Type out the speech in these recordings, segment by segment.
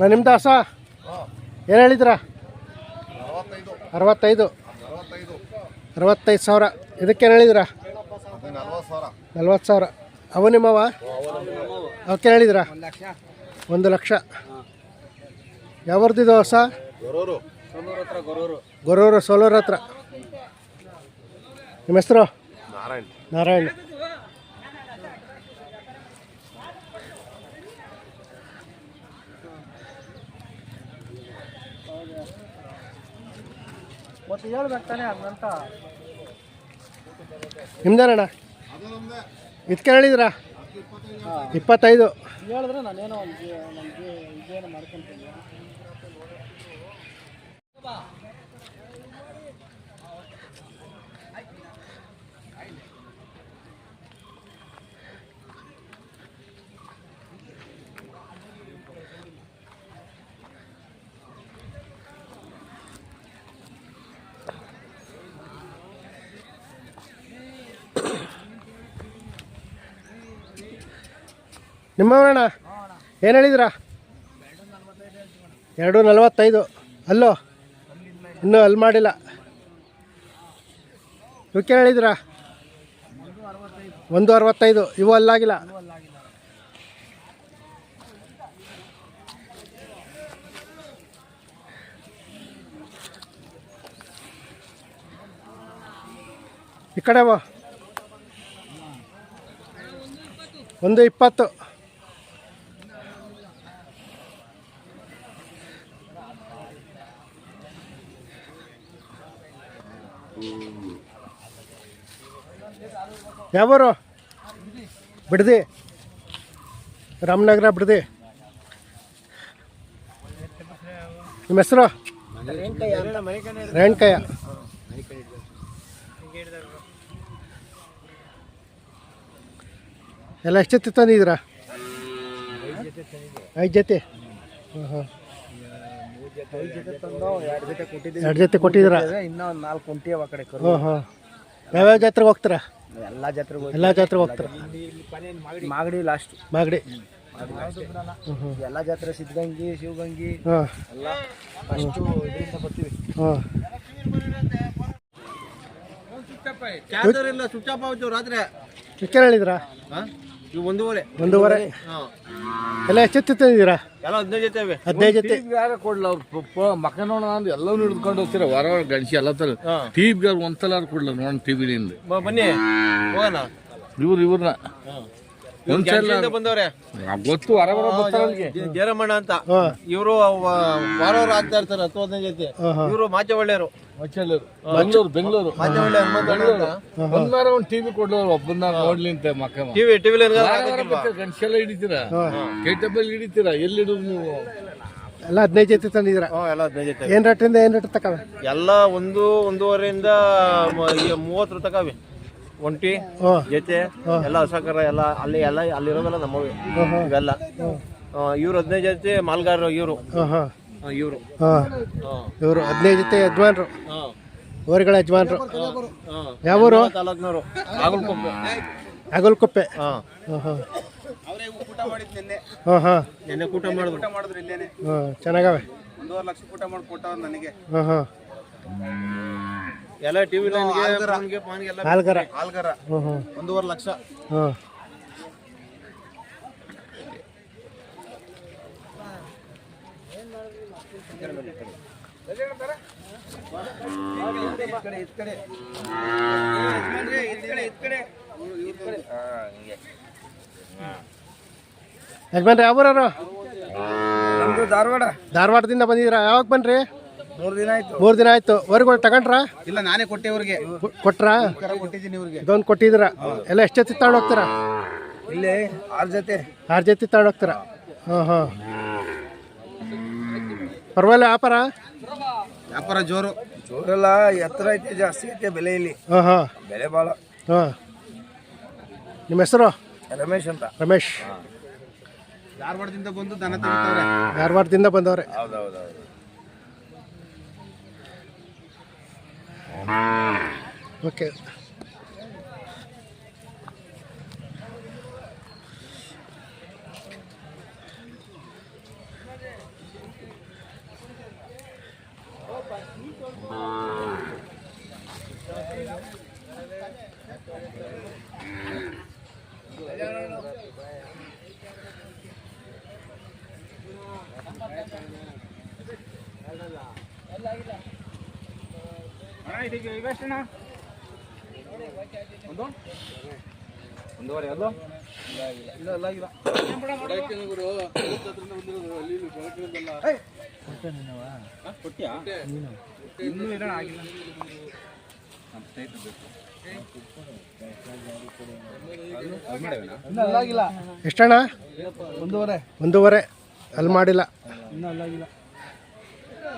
ನಾನು ನಿಮ್ಮ ದಾಸ ಏನು ಹೇಳಿದ್ರ ಅರವತ್ತೈದು. ಅರವತ್ತೈದು ಸಾವಿರ. ಇದಕ್ಕೇನು ಹೇಳಿದ್ರ ಅದು ನಲ್ವತ್ತು ಸಾವಿರ. ಅವ ನಿಮ್ಮವ? ಅವಕ್ಕೆ ಹೇಳಿದ್ರ ಒಂದು ಲಕ್ಷ. ಯಾವ್ದು ಹೊಸ? ಗೊರೂರು ಸೋಲೂರು ಹತ್ರ. ನಿಮ್ಮ ಹೆಸರು? ನಾರಾಯಣ್. ನಾರಾಯಣ. ಮತ್ತೆ ಹೇಳ್ಬೇಕು ತಾನೇ ಹಂಗಂತ ನಿಮ್ದೇನಣ್ಣ? ಇದಕ್ಕೆ ಹೇಳಿದ್ರ? ಇಪ್ಪತ್ತೈದು. ಹೇಳಿದ್ರೆ ನಾನೇನೋ ಒಂದು ಇದೇನೋ ಮಾಡ್ಕೊಂತೀನಿ. ನಿಮ್ಮವಣ್ಣ ಏನು ಹೇಳಿದ್ರ? ಎರಡು ನಲವತ್ತೈದು. ಅಲ್ಲೋ? ಇನ್ನೂ ಅಲ್ಲಿ ಮಾಡಿಲ್ಲ. ಇವಕ್ಕೆ ಹೇಳಿದ್ರ? ಒಂದು ಅರವತ್ತೈದು. ಇವು ಅಲ್ಲಾಗಿಲ್ಲ. ಈ ಕಡೆ ಒಂದು ಇಪ್ಪತ್ತು. ಯಾವೂರು? ಬಿಡದೆ. ರಾಮನಗರ ಬಿಡದೆ. ನಿಮ್ಮ ಹೆಸರು? ರೇಣಕಯ್ಯ. ಎಲ್ಲ ಎಷ್ಟು ಜೊತೆ ತಂದಿದ್ದೀರಾ? ಐದು ಜೊತೆ. ಎರಡು ಜೊತೆ ಕೊಟ್ಟಿದ್ರ ಇನ್ನೂ ನಾಲ್ಕು ಕುಂಟಿ ಯಾವ್ಯಾವ ಜಾತ್ರೆಗೆ ಹೋಗ್ತೀರಾ? ಎಲ್ಲ ಜಾತ್ರೆ ಹೋಗಿ ಎಲ್ಲ ಜಾತ್ರೆ ಹೋಗ್ತಾರೆ? ಮಾಗಡಿ. ಲಾಸ್ಟ್ ಮಾಗಡಿ. ಎಲ್ಲ ಜಾತ್ರೆ ಸಿದ್ಧಗಂಗಿ ಶಿವಗಂಗಿ ಹಾಂ. ಎಲ್ಲ ಫಸ್ಟು ಇದರಿಂದ ಬರ್ತೀವಿ. ಹಾಂ. ಇಲ್ಲ ಆಯ್ತು ರಾತ್ರಿ. ಚಿಕ್ಕನ್ ಹೇಳಿದ್ರಾ? ಇವು ಒಂದೂವರೆ. ಒಂದೂವರೆ? ಎಲ್ಲ ಎಷ್ಟು ತಂದಿದ್ದೀರಾ ಎಲ್ಲ ಹದಿನೈದು ಜೊತೆ ಅವೆ ಹದಿನೈದು ಜೊತೆ. ಯಾರ ಕೊಡ್ಲ ಅವ್ರು. ಮಕ್ಕ ನೋಡೋಣ ಅಂದ್ರೆ ಎಲ್ಲವನ್ನೂ ಹಿಡ್ಕೊಂಡು ಹೋಗ್ತೀರ? ಹೊರ ವಾರ ಗಣಿಸಿ ಎಲ್ಲ ತರ. ಟಿವಿಗೆ ಒಂದ್ಸಲ ಕೊಡ್ಲ ನೋಡೋಣ ಟಿವಿನಿಂದ ನಿಂದ ಬನ್ನಿ. ಹೋಗೋಣ. ಇವ್ರು ಇವ್ರನ್ನ. ಒಂದ್ಸಲ ಬಂದವ್ರೆ. ಗೊತ್ತು ಹೊರ ಹೊರ ಬರ್ತಾರ ಅಲ್ಲಿಗೆ ಜ- ಅಂತ. ಇವರು ವಾರ ವಾರ ಆಗ್ತಾ ಇರ್ತಾರೆ ಹತ್ತು ಹದಿನೈದು ಜೊತೆ. ಇವರು ಮಾಚೆ ಒಳ್ಳೆಯವರು. ಮಚ್ಚಲ್ಲೂರು ಬೆಂಗಳೂರು ಬೆಂಗಳೂರು. ಮಾಚೆ ಒಳ್ಳೆ ಹನುಮಂತಣ್ಣ ಒಂದ್ ಟಿವಿ ಕೊಡ್ಲವ್ರು ಒಬ್ಬನ ನೋಡ್ಲಿ ಅಂತ ಮಕ್ಕ ಟಿವಿ ಟಿವಿಲಿ ಗಣಿಸಿ ಎಲ್ಲ ಹಿಡಿತೀರಾ? ಕೇಟಬಲ್ ಹಿಡಿತೀರಾ? ಎಲ್ಲಿ ಹಿಡಿದ್ರು ನೀವು? ಎಲ್ಲ ಹದಿನೈದು ಜೊತೆ ತಂದಿದ್ದೀರಾ? ಎಲ್ಲ ಹದಿನೈದು ಜೊತೆ ಏನು ರೇಟಿಂದ ಏನು ರೇಟ್ ತಕವೆ? ಎಲ್ಲ ಒಂದು ಒಂದೂವರೆಯಿಂದ ಮೂವತ್ತರ ತಕವಿ. ಒಂಟಿ ಜೊತೆ ಎಲ್ಲ ಹಸಕರ ಎಲ್ಲ ಅಲ್ಲಿ ಎಲ್ಲ ಅಲ್ಲಿರೋದೆಲ್ಲ ನಮ್ಮವೇ ಇವೆಲ್ಲ. ಇವ್ರು ಹದಿನೈದು ಜೊತೆ ಮಾಲ್ಗಾರರು ಇವರು. ಇವರು. ಹಾಂ ಇವರು ಹದಿನೈದು ಜೊತೆ ಯಜಮಾನ್ರು. ಊರುಗಳ ಯಜಮಾನ್ರು. ಯಾವೂರು ತಾಲೂಕ್ನವರು. ಹಾ. ಹಾಂ ಹಾಂ. ಅವರೇ ಊಟ ಮಾಡಿದ್ರು ಊಟ ಮಾಡಿದ್ರು. ಮಾಡಿದ್ರು ಇಲ್ಲೇನೆ. ಹಾಂ ಚೆನ್ನಾಗವೆ. ಒಂದೂವರೆ ಲಕ್ಷ ಊಟ ಮಾಡಿ ಕೊಟ್ಟವ್ರು ನನಗೆ. ಹಾಂ ಹಾಂ. ಎಲ್ಲ ಟಿವಿ ಹಾಲ್ಗರ. ಒಂದೂವರೆ ಲಕ್ಷ. ಹಾಂ. ಯಜಮಾನ್ರಿ ಯಾವ ಊರವರು? ನಮ್ದು ಧಾರವಾಡ. ಧಾರವಾಡದಿಂದ ಬಂದಿದ್ದೀರಾ? ಯಾವಾಗ ಬನ್ರಿ? ಮೂರು ದಿನ ಆಯ್ತು. ಮೂರು ದಿನ ಆಯ್ತು. ಹೊರಗೆ ತಗೊಂಡ್ರ? ಇಲ್ಲ ನಾನೇ ಕೊಟ್ಟೆ ಇವ್ರಿಗೆ ಕೊಟ್ರ? ಕೊಟ್ಟಿದ್ದೀನಿ ಇವ್ರಿಗೆ ಇದೊಂದು ಕೊಟ್ಟಿದ್ದೀರಾ? ಎಲ್ಲ ಎಷ್ಟು ಜೊತೆ ತಗೊಂಡು ಹೋಗ್ತೀರಾ ಇಲ್ಲಿ ಆರು ಜೊತೆ. ಆರು ಜೊತೆ ತಗೊಂಡು ಹೋಗ್ತೀರಾ ಹಾಂ ಹಾಂ ಪರವಾಗಿಲ್ಲ ವ್ಯಾಪಾರ? ವ್ಯಾಪಾರ ಜೋರು. ಜೋರೆಲ್ಲ ಎತ್ತರ ಐತೆ ಜಾಸ್ತಿ ಐತೆ ಬೆಲೆ ಇಲ್ಲಿ. ಹಾಂ ಹಾಂ. ಬೆಲೆ ಭಾಳ ಹಾಂ. ನಿಮ್ಮ ಹೆಸರು? ರಮೇಶ್ ಅಂತ. ರಮೇಶ್. ಧಾರವಾಡದಿಂದ ಬಂದು ದನ ಧಾರವಾಡದಿಂದ ಬಂದವ್ರೆ. ಓಕೆ. ಇದೀಗ ಇವೆಷ್ಟಣ್ಣ ಒಂದು ಒಂದೂವರೆ ಅಲ್ಲ ಇಲ್ಲ ಇಲ್ಲ ಇಲ್ಲ ಗುರು ಅಲ್ಲಿ ಎಷ್ಟಣ್ಣ? ಒಂದೂವರೆ. ಒಂದೂವರೆ. ಅಲ್ಲಿ ಮಾಡಿಲ್ಲ.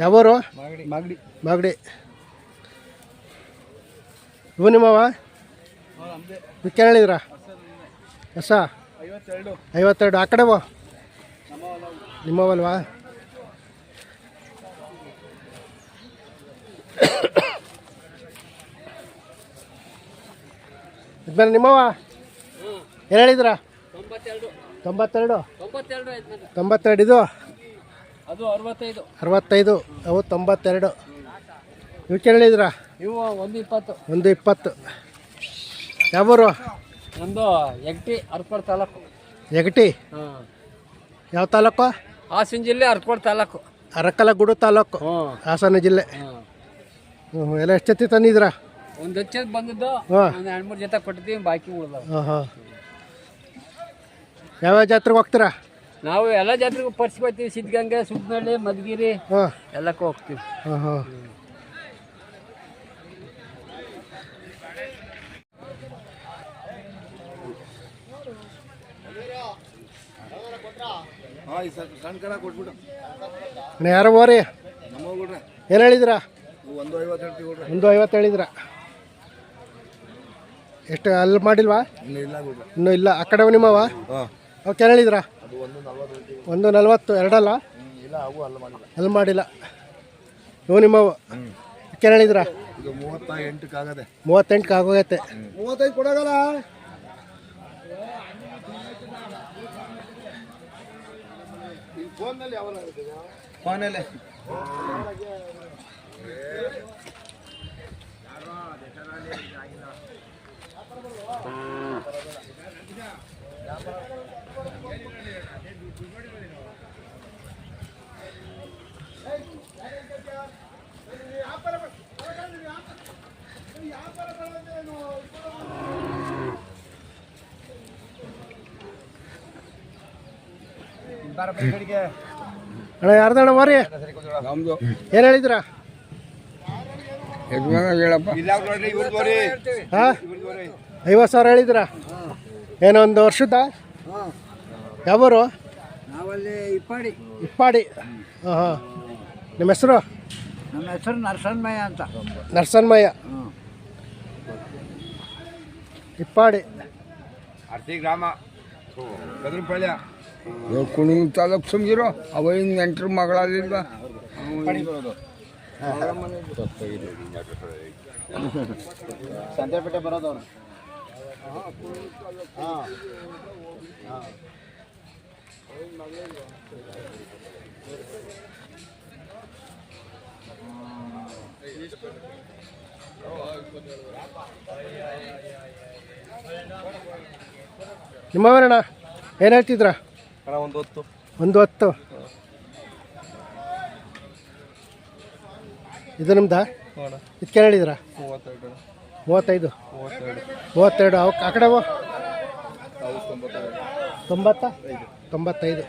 ಯಾವೂರು? ಮಾಗಡಿ. ಮಾಗಡಿ. ಇವು ನಿಮ್ಮವ? ಹೇಳಿದ್ರ ಹೊಸ ಐವತ್ತೆರಡು. ಐವತ್ತೆರಡು. ಆ ಕಡೆವೋ ನಿಮ್ಮವಲ್ವಾ? ಇದ್ಮೇಲೆ ನಿಮ್ಮವ ಏನು ಹೇಳಿದ್ರ ತೊಂಬತ್ತೆರಡು. ತೊಂಬತ್ತೆರಡು? ಇದು? ಅದು ಅರವತ್ತೈದು. ಅರವತ್ತೈದು ಅವು ತೊಂಬತ್ತೆರಡು. ಇವಕ್ಕೆ ಹೇಳಿದ್ರ ಇವು ಒಂದು ಇಪ್ಪತ್ತು. ಒಂದು ಇಪ್ಪತ್ತು. ಯಾವೂರು? ನಮ್ಮದು ಎಗ್ಟಿ ಅರ್ಕೋಡ್ ತಾಲೂಕು. ಯಗಟಿ ಹಾಂ. ಯಾವ ತಾಲೂಕು? ಹಾಸನ ಜಿಲ್ಲೆ ಅರ್ಕೋಡ್ ತಾಲೂಕು. ಅರಕಲಗೂಡು ತಾಲೂಕು. ಹಾಸನ ಜಿಲ್ಲೆ. ಹಾಂ ಹ್ಞೂ ಎಲ್ಲ ಎಷ್ಟು ಜೊತೆ ತಂದಿದ್ದೀರಾ? ಒಂದು ಹಚ್ಚದ ಬಂದಿದ್ದು ಹಾ. ಒಂದು ಎರಡು ಮೂರು ಜೊತೆ ಕೊಟ್ಟಿದ್ದೀವಿ ಬಾಕಿ ಉಳ್ದಾವ. ಹಾಂ ಹಾಂ. ಯಾವ್ಯಾವ ಜಾತ್ರೆಗೆ ಹೋಗ್ತೀರಾ? ನಾವು ಎಲ್ಲ ಜಾತ್ರೆಗೂ ಪರ್ಸಿ ಹೋಗ್ತೀವಿ ಸಿದ್ಧಗಂಗೆ ಸುದ್ನಳ್ಳಿ ಮಧುಗಿರಿ ಹಾಂ. ಎಲ್ಲಕ್ಕೂ ಹೋಗ್ತೀವಿ. ಹಾಂ ಹಾಂ. ಸಣ್ಣ ಕರ ಕೊಟ್ಬಿಟ್ಟು ಅಣ್ಣ ಯಾರೋ ಕೊಡ್ರೆ ಏನು ಹೇಳಿದಿರಾ ಒಂದು ಐವತ್ತು ಹೇಳಿದ್ರ. ಎಷ್ಟು ಅಲ್ಲಿ ಮಾಡಿಲ್ವಾ? ಇನ್ನೂ ಇಲ್ಲ ಆ ಕಡೆ ನಿಮ್ಮವ? ಅವಕ್ಕೆ ಅದು ಒಂದು ನಲ್ವತ್ತು ಎರಡಲ್ಲ? ಅಲ್ಲ ಮಾಡಿಲ್ಲ. ಇವು ನಿಮ್ಮವ? ಏನು ಹೇಳಿದ್ರ? ಮೂವತ್ತೆಂಟಕ್ಕೆ ಆಗೋಗೈತೆ. ಫೋನಲ್ಲಿ. ಅಣ್ಣ ಯಾರ್ದಣ್ಣ ಓರಿ ನಮ್ದು. ಏನು ಹೇಳಿದಿರಾ? ಹೇಳಪ್ಪ. ಇವ್ರದ್ದು ಬರೀ ಹಾಂ? ಐವತ್ತು ಸಾವಿರ ಹೇಳಿದ್ರಾ? ಏನೋ ಒಂದು ವರ್ಷದ? ಯಾವರು? ನಾವಲ್ಲಿ ಇಪ್ಪಾಡಿ. ಇಪ್ಪಾಡಿ. ಹಾಂ ಹಾಂ ನಿಮ್ಮ ಹೆಸರು? ನಮ್ಮ ಹೆಸರು ನರಸನ್ಮಯ್ಯ ಅಂತ. ನರಸನ್ಮಯ್ಯ ಇಪ್ಪಾಡಿ. ಆರ್ತಿ ಗ್ರಾಮ. ಕದ್ರಪಾಳ್ಯ ಕುಣಿ ತಾಲೂಕು ಸುಮ್ಗಿರೋ ಅವ ನೆಂಟ್ರ ಮಗಳಲ್ಲಿಲ್ವ ಸಂತೆಪೇಟೆ ಬರೋದವ್ರು ನಿಮ್ಮವರಣ್ಣ ಏನು ಹೇಳ್ತಿದ್ರ? ಒಂದು ಹೊತ್ತು. ಒಂದು ಹತ್ತು. ಇದು ನಿಮ್ದ? ಇದ್ಕೆ ಇದಕ್ಕೆ ಹೇಳಿದ್ರ? ಮೂವತ್ತೈದು. ಮೂವತ್ತೆರಡು ಅವಕ್ಕೆ ಅವು ಆ ಕಡೆ ತೊಂಬತ್ತ? ತೊಂಬತ್ತೈದು.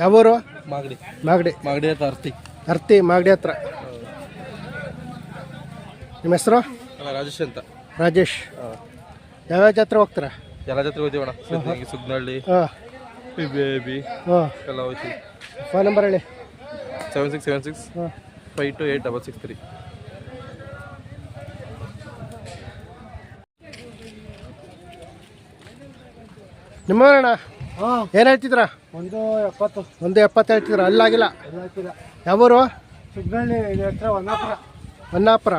ಯಾವೂರು? ಮಾಗಡಿ. ಮಾಗಡಿ. ಮಾಗಡಿ ಹತ್ರ ಅರ್ತಿ. ಅರ್ತಿ ಮಾಗಡಿ ಹತ್ರ. ನಿಮ್ಮ ಹೆಸರು? ರಾಜೇಶ್ ಅಂತ. ರಾಜೇಶ್. ಯಾವ್ಯಾವ ಜಾತ್ರೆ ಹೋಗ್ತೀರಾ? ಎಲ್ಲ ಜಾತ್ರೆ ಹೋಗ್ತೀವಣ್ಣ ಸುಗ್ನಹಳ್ಳಿ ಹಾಂ ಬೇಬಿ ಹಾಂ. ಎಲ್ಲ ಹೋಗಿ ಫೋನ್ ನಂಬರ್ ಹೇಳಿ. ಸೆವೆನ್ ಸಿಕ್ಸ್ ಸೆವೆನ್ ಸಿಕ್ಸ್ ಹಾಂ. Five two eight double six three ನಿಮ್ಮವರಣ್ಣ ಏನು ಹೇಳ್ತಿದ್ರ ಒಂದು ಎಪ್ಪತ್ತು. ಒಂದು ಎಪ್ಪತ್ತು ಹೇಳ್ತಿದ್ರ ಅಲ್ಲಾಗಿಲ್ಲ. ಯಾವೂರು? ಸುಗ್ನಳ್ಳಿ ಹತ್ರ ಹೊನ್ನಾಪುರ. ಹೊನ್ನಾಪುರ.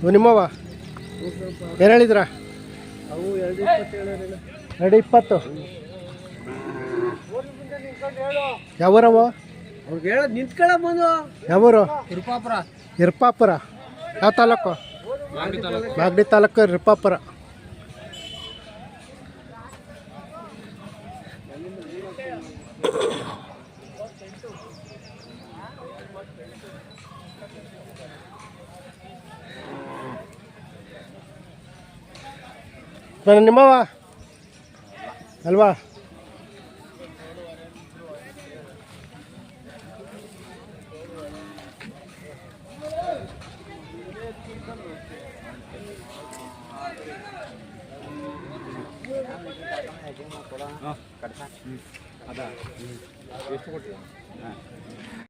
ಇವು ನಿಮ್ಮವ ಏನು ಹೇಳಿದ್ರ ಅವು ಎರಡು ಇಪ್ಪತ್ತೇಳು ಎರಡು ಇಪ್ಪತ್ತು ಯಾವೂರವು ಅವ್ರಿಗೆ ಹೇಳೋದು ನಿಂತ್ಕೊಳ್ಳ ಬಂದು ಯಾವೂರು? ತಿರುಪಾಪುರ ಇರ್ಪಾಪುರ. ಯಾವ ತಾಲೂಕು. ಮಾಗಡಿ ತಾಲೂಕು ಇರ್ಪಾಪುರ. ನಾನು ನಿಮ್ಮವ ಅಲ್ವಾ